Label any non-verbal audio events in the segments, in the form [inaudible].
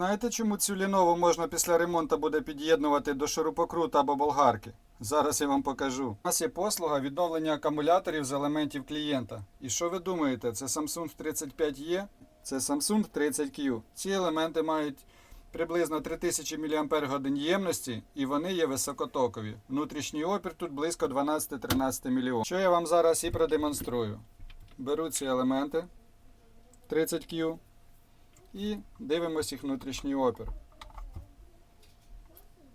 Знаєте, чому цю лінову можна після ремонту буде під'єднувати до шурупокрута або болгарки? Зараз я вам покажу. У нас є послуга відновлення акумуляторів з елементів клієнта. І що ви думаєте, це Samsung 35E? Це Samsung 30Q. Ці елементи мають приблизно 3000 мАч ємності і вони є високотокові. Внутрішній опір тут близько 12-13 мільйон. Що я вам зараз і продемонструю. Беру ці елементи 30Q і дивимося їх внутрішній опір.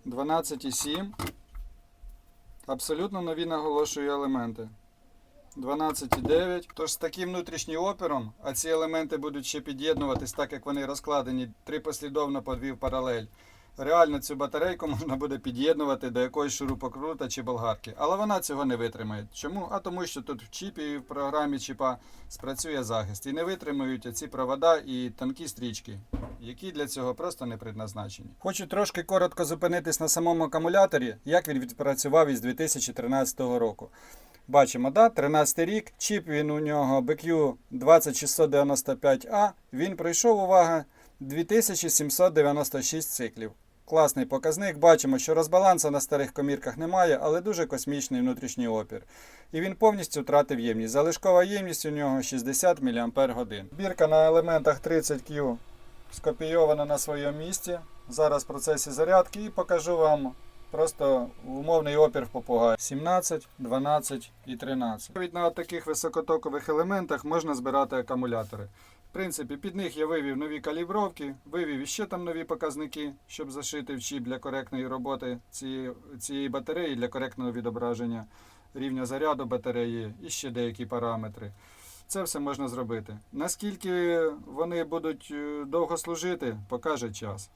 12,7. Абсолютно нові наголошую елементи. 12,9. Тож з таким внутрішнім опіром, а ці елементи будуть ще під'єднуватись, так як вони розкладені три послідовно по дві в паралель. Реально цю батарейку [laughs] можна буде під'єднувати до якоїсь шурупокрута чи болгарки. Але вона цього не витримає. Чому? А тому, що тут в чіпі в програмі чіпа спрацює захист. І не витримують ці провода і тонкі стрічки, які для цього просто не предназначені. Хочу трошки коротко зупинитись на самому акумуляторі, як він відпрацював із 2013 року. Бачимо, да? 13 рік, чіп він у нього BQ 20695A, він пройшов, увага, 2796 циклів. Класний показник. Бачимо, що розбалансу на старих комірках немає, але дуже космічний внутрішній опір. І він повністю втратив ємність. Залишкова ємність у нього 60 мАч. Бірка на елементах 30Q скопійована на своєму місці. Зараз в процесі зарядки і покажу вам просто умовний опір в попугаї. 17, 12 і 13. Навіть на таких високотокових елементах можна збирати акумулятори. Принципі, під них я вивів нові калібровки, вивів іще там нові показники, щоб зашити в чіп для коректної роботи цієї, цієї батареї, для коректного відображення рівня заряду батареї і ще деякі параметри. Це все можна зробити. Наскільки вони будуть е, довго служити, покаже час.